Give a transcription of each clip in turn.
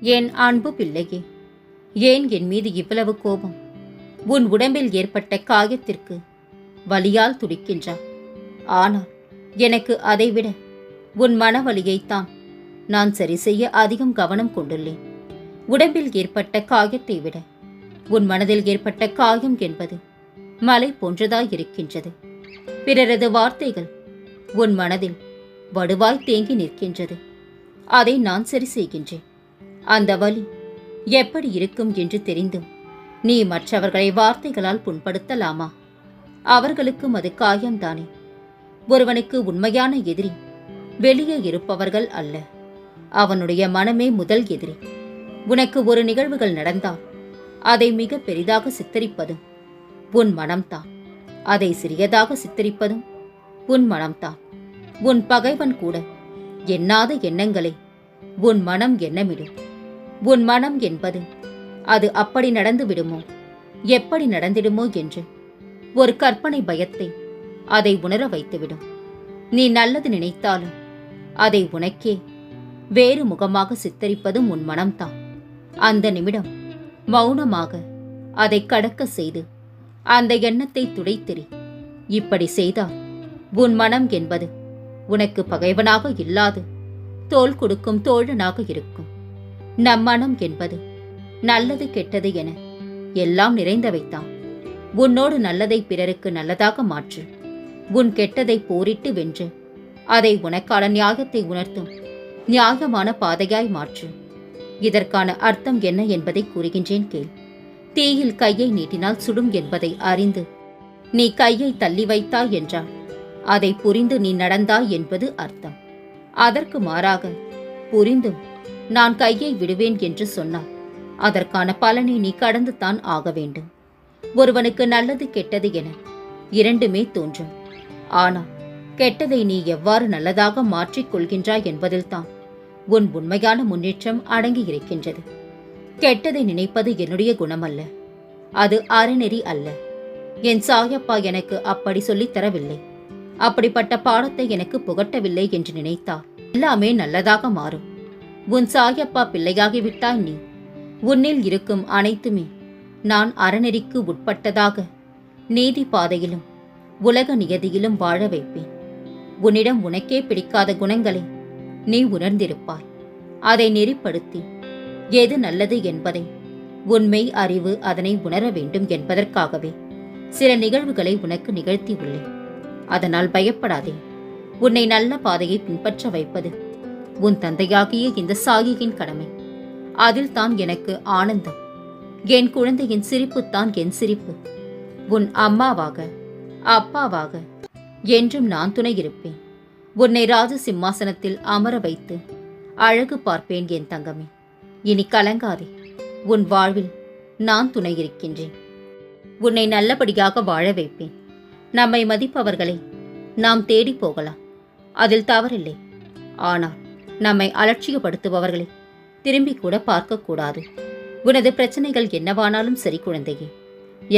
என் அன்பு பிள்ளையே ஏன் என் மீது இவ்வளவு கோபம்? உன் உடம்பில் ஏற்பட்ட காயத்திற்கு வலியால் துடிக்கின்றாய் ஆனால் எனக்கு அதைவிட உன் மனவலியைத்தான் நான் சரி செய்ய அதிகம் கவனம் கொண்டுள்ளேன். உடம்பில் ஏற்பட்ட காயத்தை விட உன் மனதில் ஏற்பட்ட காயம் என்பது மலை போன்றதாய் இருக்கின்றது பிறரது வார்த்தைகள் உன் மனதில் வடுவாய் தேங்கி நிற்கின்றது. அதை நான் சரி செய்கின்றேன். அந்த வலி எப்படி இருக்கும் என்று தெரிந்தும் நீ மற்றவர்களை வார்த்தைகளால் புண்படுத்தலாமா? அவர்களுக்கும் அது காயம்தானே. ஒருவனுக்கு உண்மையான எதிரி வெளியே இருப்பவர்கள் அல்ல. அவனுடைய மனமே முதல் எதிரி. உனக்கு ஒரு நிகழ்வுகள் நடந்தால் அதை மிக பெரிதாக சித்தரிப்பதும் உன் மனம்தான். அதை சிறியதாக சித்தரிப்பதும் உன் மனம்தான். உன் பகைவன் கூட எண்ணாத எண்ணங்களை உன் மனம் எண்ணமிடும். உன் மனம் என்பது. அது அப்படி நடந்து விடுமோ? எப்படி நடந்திடுமோ என்று. ஒரு கற்பனை பயத்தை அதை உணர வைத்துவிடும். நீ நல்லது நினைத்தாலும் அதை உனக்கே வேறு முகமாக சித்தரிப்பதும் உன் மனம்தான். அந்த நிமிடம் மௌனமாக அதை கடக்க செய்து அந்த எண்ணத்தை துடைத்தெறி இப்படி செய்தால் உன் மனம் என்பது உனக்கு பகைவனாக இல்லாது தோள் கொடுக்கும் தோழனாக இருக்கும். நம் மனம் என்பது நல்லது கெட்டது என எல்லாம் நிறைந்தவைத்தான். உன்னோடு நல்லதை பிறருக்கு நல்லதாக மாற்று. உன் கெட்டதை போரிட்டு வென்று அதை உனக்கான நியாயத்தை உணர்த்தும் நியாயமான பாதையாய் மாற்று. இதற்கான அர்த்தம் என்ன என்பதை கூறுகின்றேன் கேள். தீயில் கையை நீட்டினால் சுடும் என்பதை அறிந்து நீ கையை தள்ளி வைத்தாய் என்றால் அதை புரிந்து நீ நடந்தாய் என்பது அர்த்தம். அதற்கு மாறாக புரிந்தும் நான் கையை விடுவேன் என்று சொன்னால் அதற்கான பலனை நீ கடந்துதான் ஆக வேண்டும். ஒருவனுக்கு நல்லது கெட்டது என இரண்டுமே தோன்றும். ஆனால் கெட்டதை நீ எவ்வாறு நல்லதாக மாற்றிக் கொள்கின்றாய் என்பதில்தான் உன் உண்மையான முன்னேற்றம் அடங்கி இருக்கின்றது. கெட்டதை நினைப்பது என்னுடைய குணமல்ல. அது அறநெறி அல்ல. என் சாயப்பா எனக்கு அப்படி சொல்லித் தரவில்லை. அப்படிப்பட்ட பாடத்தை எனக்கு புகட்டவில்லை என்று நினைத்தால் எல்லாமே நல்லதாக மாறும். உன் சாயப்பா பிள்ளையாகிவிட்டாய் நீ. உன்னில் இருக்கும் அனைத்துமே நான் அறநெறிக்கு உட்பட்டதாக நீதி பாதையிலும் உலக நியதியிலும் வாழ வைப்பேன். உன்னிடம் உனக்கே பிடிக்காத குணங்களை நீ உணர்ந்திருப்பாய். அதை நெறிப்படுத்தி எது நல்லது என்பதை உண்மை அறிவு அதனை உணர வேண்டும் என்பதற்காகவே சில நிகழ்வுகளை உனக்கு நிகழ்த்தியுள்ளேன். அதனால் பயப்படாதே. உன்னை நல்ல பாதையை பின்பற்ற வைப்பது உன் தந்தையாகிய இந்த சாகியின் கடமை. அதில் தான் எனக்கு ஆனந்தம். என் குழந்தையின் சிரிப்புத்தான் என் சிரிப்பு. உன் அம்மாவாக அப்பாவாக என்றும் நான் துணை இருப்பேன். உன்னை ராஜ சிம்மாசனத்தில் அமர வைத்து அழகு பார்ப்பேன் என் தங்கமே. இனி கலங்காதே. உன் வாழ்வில் நான் துணை இருக்கின்றேன். உன்னை நல்லபடியாக வாழ வைப்பேன். நம்மை மதிப்பவர்களை நாம் தேடி போகலாம். அதில் தவறில்லை. ஆனால் நம்மை அலட்சியப்படுத்துபவர்களை திரும்பி கூட பார்க்கக்கூடாது. உனது பிரச்சனைகள் என்னவானாலும் சரி குழந்தையே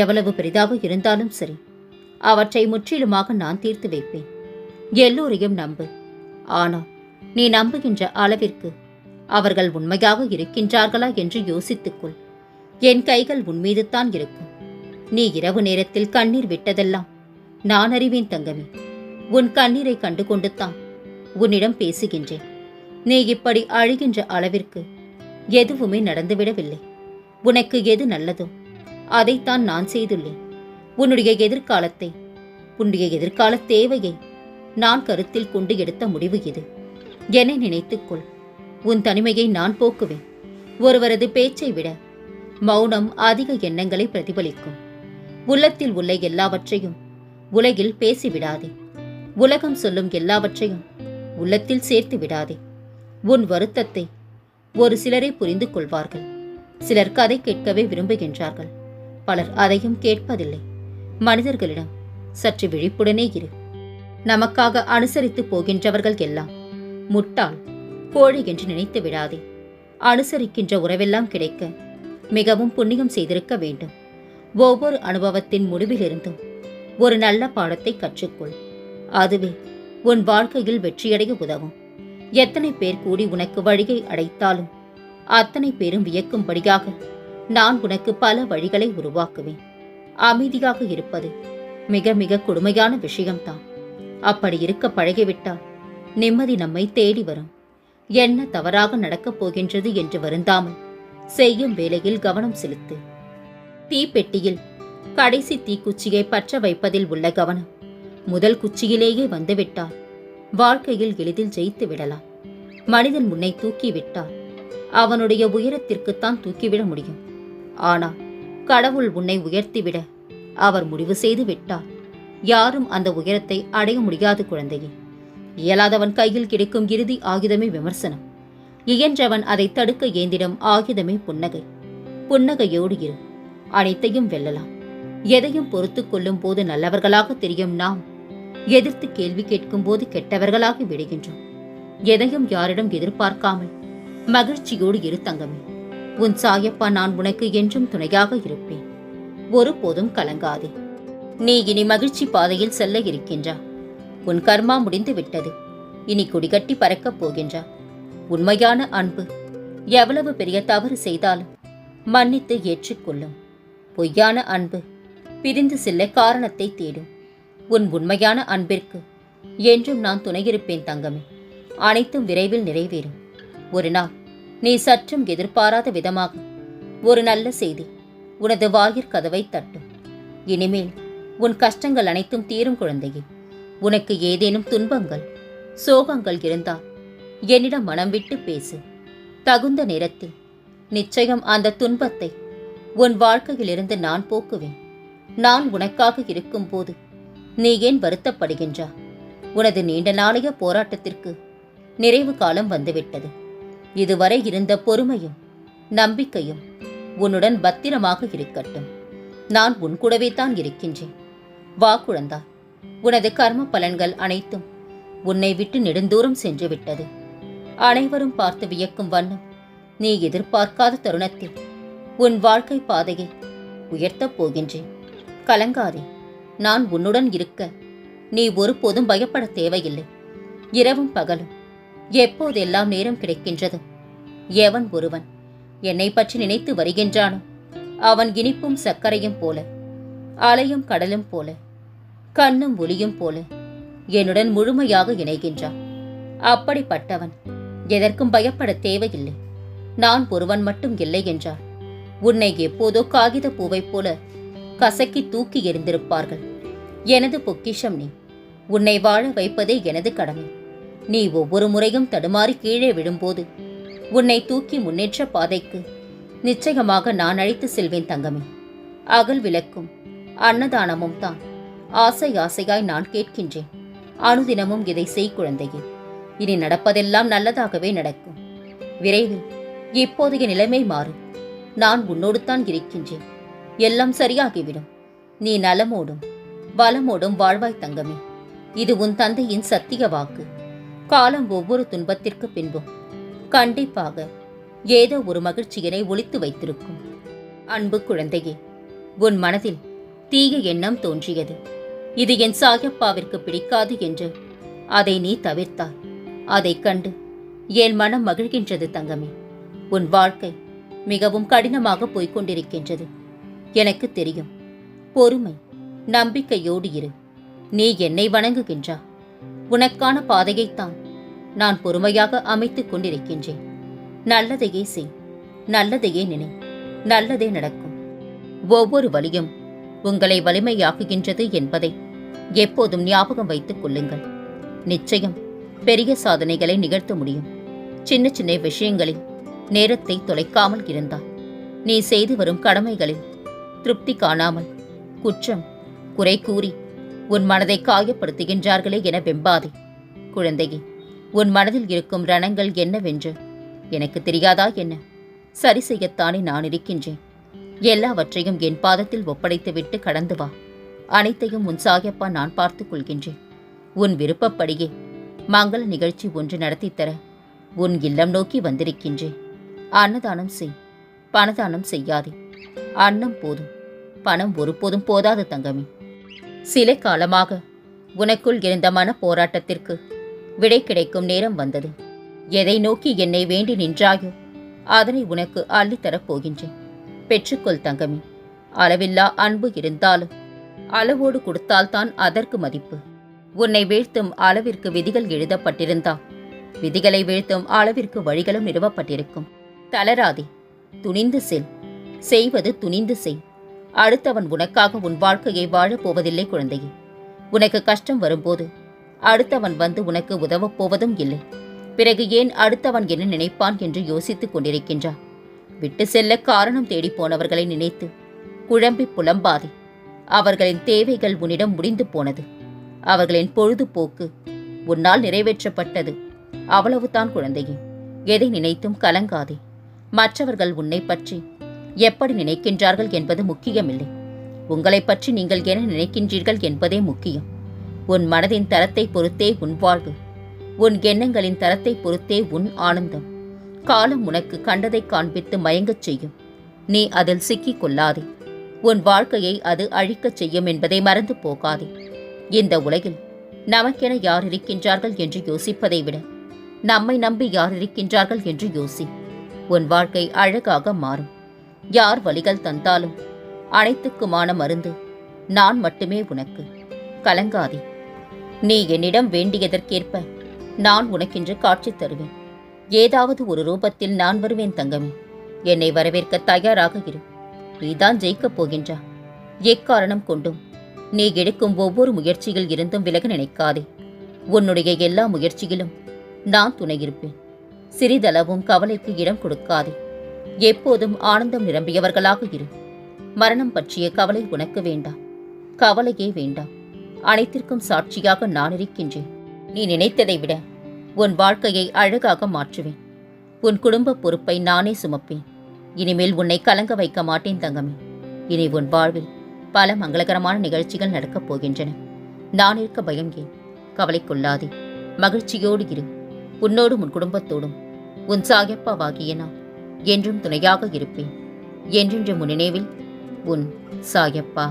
எவ்வளவு பெரிதாக இருந்தாலும் சரி அவற்றை முற்றிலுமாக நான் தீர்த்து வைப்பேன். எல்லோரையும் நம்பு. ஆனால் நீ நம்புகின்ற அளவிற்கு அவர்கள் உண்மையாக இருக்கின்றார்களா என்று யோசித்துக்கொள். என் கைகள் உன்மீதுதான் இருக்கும். நீ இரவு நேரத்தில் கண்ணீர் விட்டதெல்லாம் நான் அறிவேன் தங்கமே. உன் கண்ணீரை கண்டு கொண்டுத்தான் உன்னிடம் பேசுகின்றேன். நீ இப்படி அழுகின்ற அளவிற்கு எதுவுமே நடந்துவிடவில்லை. உனக்கு எது நல்லதோ அதைத்தான் நான் செய்துள்ளேன். உன்னுடைய எதிர்காலத்தை உன்னுடைய எதிர்கால தேவையை நான் கருத்தில் கொண்டு எடுத்த முடிவு இது. என்னை நினைத்துக்கொள். உன் தனிமையை நான் போக்குவேன். ஒருவரது பேச்சை விட மௌனம் அதிக எண்ணங்களை பிரதிபலிக்கும். உள்ளத்தில் உள்ள எல்லாவற்றையும் உலகில் பேசிவிடாதே. உலகம் சொல்லும் எல்லாவற்றையும் உள்ளத்தில் சேர்த்து விடாதே உன் வருத்தத்தை ஒரு சிலரை புரிந்து கொள்வார்கள். சிலர் கதை கேட்கவே விரும்புகின்றார்கள். பலர் அதையும் கேட்பதில்லை. மனிதர்களிடம் சற்று விழிப்புடனே இரு. நமக்காக அனுசரித்து போகின்றவர்கள் எல்லாம் முட்டாள் கோழி என்று நினைத்து விடாதே. அனுசரிக்கின்ற உறவெல்லாம் கிடைக்க மிகவும் புண்ணியம் செய்திருக்க வேண்டும். ஒவ்வொரு அனுபவத்தின் முடிவிலிருந்தும் ஒரு நல்ல பாடத்தை கற்றுக்கொள். அதுவே உன் வாழ்க்கையில் வெற்றியடைய உதவும். எத்தனை பேர் கூடி உனக்கு வழியை அடைத்தாலும்? அத்தனை பேரும் வியக்கும்படியாக நான் உனக்கு பல வழிகளை உருவாக்குவேன். அமைதியாக இருப்பது மிக மிக கொடுமையான விஷயம்தான். அப்படி இருக்க பழகிவிட்டால் நிம்மதி நம்மை தேடி வரும். என்ன தவறாக நடக்கப் போகின்றது என்று வருந்தாமல் செய்யும் வேலையில் கவனம் செலுத்து. தீப்பெட்டியில் கடைசி தீக்குச்சியை பற்ற வைப்பதில் உள்ள கவனம் முதல் குச்சியிலேயே வந்துவிட்டால் வாழ்க்கையில் எளிதில் ஜெயித்து விடலாம். மனிதன் முன்னை தூக்கிவிட்டால் அவனுடைய உயரத்திற்குத்தான் தூக்கிவிட முடியும். ஆனால் கடவுள் உன்னை உயர்த்திவிட அவர் முடிவு செய்து விட்டார். யாரும் அந்த உயரத்தை அடைய முடியாது குழந்தையே. இயலாதவன் கையில் கிடைக்கும் இறுதி ஆயுதமே விமர்சனம். இயன்றவன் அதை தடுக்க ஏந்திடும் ஆயுதமே புன்னகை. புன்னகையோடு இரு. அனைத்தையும் வெல்லலாம். எதையும் பொறுத்துக் கொள்ளும் போது நல்லவர்களாக தெரியும் நாம் எதிர்த்து கேள்வி கேட்கும் போது கெட்டவர்களாகி விடுகின்றோம். எதையும் யாரிடம் எதிர்பார்க்காமல் மகிழ்ச்சியோடு இரு தங்கமே. உன் சாயப்பா நான் உனக்கு என்றும் துணையாக இருப்பேன். ஒருபோதும் கலங்காதே. நீ இனி மகிழ்ச்சி பாதையில் செல்ல இருக்கின்றா. உன் கர்மா முடிந்து விட்டது. இனி குடிகட்டி பறக்கப் போகின்றா. உண்மையான அன்பு. எவ்வளவு பெரிய தவறு செய்தாலும் மன்னித்து ஏற்றுக்கொள்ளும். பொய்யான அன்பு பிரிந்து செல்ல காரணத்தை தேடும். உன் உண்மையான அன்பிற்கு. என்றும் நான் துணையிருப்பேன் தங்கமே. அனைத்தும் விரைவில் நிறைவேறும். ஒரு நாள் நீ சற்றும் எதிர்பாராத விதமாக ஒரு நல்ல செய்தி உனது வாயிற் கதவை தட்டும் இனிமேல் உன் கஷ்டங்கள் அனைத்தும் தீரும் குழந்தையே. உனக்கு ஏதேனும் துன்பங்கள் சோகங்கள் இருந்தால் என்னிடம் மனம் விட்டு பேசு. தகுந்த நேரத்தில் நிச்சயம் அந்த துன்பத்தை உன் வாழ்க்கையிலிருந்து நான் போக்குவேன். நான் உனக்காக இருக்கும்போது நீ ஏன் வருத்தப்படுகின்றா? உனது நீண்ட நாளைய போராட்டத்திற்கு நிறைவு காலம் வந்துவிட்டது. இதுவரை இருந்த பொறுமையும் நம்பிக்கையும் உன்னுடன் பத்திரமாக இருக்கட்டும். நான் உன் கூடவே தான் இருக்கின்றேன். வா குழந்தா உனது கர்ம பலன்கள் அனைத்தும் உன்னை விட்டு நெடுந்தூரம் சென்று விட்டது. அனைவரும் பார்த்து வியக்கும் வண்ணம் நீ எதிர்பார்க்காத தருணத்தில் உன் வாழ்க்கை பாதையை உயர்த்தப் போகின்றேன். கலங்காதே. நான் உன்னுடன் இருக்க. நீ ஒருபோதும் பயப்பட தேவையில்லை. இரவும் பகலும். எப்போதெல்லாம் நேரம் கிடைக்கின்றது? எவன் ஒருவன்? என்னை பற்றி நினைத்து வருகின்றானோ? அவன் இனிப்பும் சர்க்கரையும் போல. அலையும் கடலும் போல. கண்ணும் ஒளியும் போல. என்னுடன் முழுமையாக இணைகின்றான். அப்படிப்பட்டவன். எதற்கும் பயப்பட தேவையில்லை. நான் ஒருவன் மட்டும் இல்லை என்றார் உன்னை எப்போதோ காகித பூவைப் போல கசக்கி தூக்கி எறிந்திருப்பார்கள். எனது பொக்கிஷம் நீ. உன்னை வாழ வைப்பதே எனது கடமை. நீ ஒவ்வொரு முறையும் தடுமாறி கீழே விழும்போது உன்னை தூக்கி முன்னேற்ற பாதைக்கு நிச்சயமாக நான் அழைத்து செல்வேன் தங்கமே. அகல் விளக்கும். அன்னதானமும் தான். ஆசை ஆசையாய் நான் கேட்கின்றேன். அனுதினமும் இதை செய் குழந்தையே. இனி நடப்பதெல்லாம் நல்லதாகவே நடக்கும். விரைவில் இப்போதைய நிலைமை மாறும் நான் உன்னோடு தான் இருக்கின்றேன். எல்லாம் சரியாகிவிடும். நீ நலமோடும் பலமோடும் வாழ்வாய் தங்கமே. இது உன் தந்தையின் சத்திய வாக்கு. காலம் ஒவ்வொரு துன்பத்திற்கு பின்பும். கண்டிப்பாக ஏதோ ஒரு மகிழ்ச்சியினை ஒழித்து வைத்திருக்கும். அன்பு குழந்தையே உன் மனதில் தீய எண்ணம் தோன்றியது. இது என் சாயப்பாவிற்கு பிடிக்காது என்று அதை நீ தவிர்த்தாய். அதைக் கண்டு என் மனம் மகிழ்கின்றது தங்கமே. உன் வாழ்க்கை மிகவும் கடினமாக போய்க் கொண்டிருக்கின்றது. எனக்கு தெரியும். பொறுமை நம்பிக்கையோடு இரு. நீ என்னை வணங்குகின்றா? உனக்கான பாதையைத்தான் நான் பொறுமையாக அமைத்துக் கொண்டிருக்கின்றேன். நல்லதையே செய் நல்லதையே நினை நல்லதே நடக்கும். ஒவ்வொரு வழியும் உங்களை வலிமையாக்குகின்றது என்பதை எப்போதும் ஞாபகம் வைத்துக் கொள்ளுங்கள். நிச்சயம் பெரிய சாதனைகளை நிகழ்த்த முடியும். சின்ன சின்ன விஷயங்களில் நேரத்தை தொலைக்காமல் இருந்தால் நீ செய்து வரும் கடமைகளில் திருப்தி காணாமல். குற்றம் குறை கூறி உன் மனதை காயப்படுத்துகின்றார்களே என வெம்பாதே. குழந்தையே உன் மனதில் இருக்கும் ரணங்கள் என்னவென்று? எனக்கு தெரியாதா என்ன? சரி செய்யத்தானே நான் இருக்கின்றேன். எல்லாவற்றையும் என் பாதத்தில் ஒப்படைத்துவிட்டு கடந்து வா. அனைத்தையும் உன் சாயப்பா நான் பார்த்துக் கொள்கின்றேன். உன் விருப்பப்படியே மங்கள நிகழ்ச்சி ஒன்று நடத்தித் தர உன் இல்லம் நோக்கி வந்திருக்கின்றேன். அன்னதானம் செய் பணதானம் செய்யாதே. அன்னம் போதும். பணம் ஒருபோதும் போதாது தங்கமே. சில காலமாக உனக்குள் இருந்த மன போராட்டத்திற்கு விடை கிடைக்கும் நேரம் வந்தது. எதை நோக்கி என்னை வேண்டி நின்றாயோ அதனை உனக்கு அள்ளித்தரப் போகின்றேன். பெற்றுக்கொள் தங்கமே. அளவில்லா அன்பு இருந்தாலும் அளவோடு கொடுத்தால்தான் அதற்கு மதிப்பு. உன்னை வீழ்த்தும் அளவிற்கு விதிகள் எழுதப்பட்டிருந்தா விதிகளை வீழ்த்தும் அளவிற்கு வழிகளும் நிறுவப்பட்டிருக்கும். தளராதே துணிந்து செல். செய்வது துணிந்து செய். அடுத்தவன் உனக்காக உன் வாழ்க்கையை வாழப் போவதில்லை குழந்தையே. உனக்கு கஷ்டம் வரும்போது அடுத்தவன் வந்து உனக்கு உதவப் போவதும் இல்லை. பிறகு ஏன் அடுத்தவன் என்ன நினைப்பான் என்று யோசித்துக் கொண்டிருக்கின்றான். விட்டு செல்ல காரணம் தேடிப்போனவர்களை நினைத்து குழம்பி புலம்பாதே. அவர்களின் தேவைகள் உன்னிடம் முடிந்து போனது. அவர்களின் பொழுதுபோக்கு உன்னால் நிறைவேற்றப்பட்டது. அவ்வளவுதான் குழந்தையே. எதை நினைத்தும் கலங்காதே. மற்றவர்கள் உன்னை பற்றி எப்படி நினைக்கின்றார்கள் என்பது முக்கியமில்லை. உங்களைப் பற்றி நீங்கள் என்ன நினைக்கின்றீர்கள் என்பதே முக்கியம். உன் மனதின் தரத்தை பொறுத்தே உன் வாழ்வு. உன் எண்ணங்களின் தரத்தை பொறுத்தே உன் ஆனந்தம். காலம் உனக்கு கண்டதை காண்பித்து மயங்கச் செய்யும். நீ அதில் சிக்கிக் கொள்ளாதே. உன் வாழ்க்கையை அது அழிக்கச் செய்யும் என்பதை மறந்து போகாதே. இந்த உலகில் நமக்கென யார் இருக்கின்றார்கள் என்று யோசிப்பதை விட நம்மை நம்பி யார் இருக்கின்றார்கள் என்று யோசி. உன் வாழ்க்கை அழகாக மாறும். யார் வழிகள் தந்தாலும்? அனைத்துக்குமான மருந்து நான் மட்டுமே உனக்கு. கலங்காதே. நீ என்னிடம் வேண்டியதற்கேற்ப நான் உனக்கென்று காட்சி தருவேன். ஏதாவது ஒரு ரூபத்தில் நான் வருவேன் தங்கமே. என்னை வரவேற்க தயாராக இரு. நீதான் ஜெயிக்கப் போகின்றா. எக்காரணம் கொண்டும் நீ எடுக்கும் ஒவ்வொரு முயற்சியில் இருந்தும் விலக நினைக்காதே. உன்னுடைய எல்லா முயற்சியிலும் நான் துணையிருப்பேன் சிறிதளவும் கவலைக்கு இடம் கொடுக்காதே. எப்போதும் ஆனந்தம் நிரம்பியவர்களாக இரு. மரணம் பற்றிய கவலை உனக்கு வேண்டாம். கவலையே வேண்டாம். அனைத்திற்கும் சாட்சியாக நான் இருக்கின்றேன். நீ நினைத்ததை விட உன் வாழ்க்கையை அழகாக மாற்றுவேன். உன் குடும்ப பொறுப்பை நானே சுமப்பேன். இனிமேல் உன்னை கலங்க வைக்க மாட்டேன் தங்கமே. இனி உன் வாழ்வில் பல மங்களகரமான நிகழ்ச்சிகள் நடக்கப் போகின்றன. நான் இருக்க பயம் ஏன்? கவலை கொள்ளாதே மகிழ்ச்சியோடு இரு. உன்னோடும் உன் குடும்பத்தோடும். உன் சாயப்பாவாகிய நான். என்றும் துணையாக இருப்பேன். என்றென்றும் நினைவில் உன் சாயப்பா.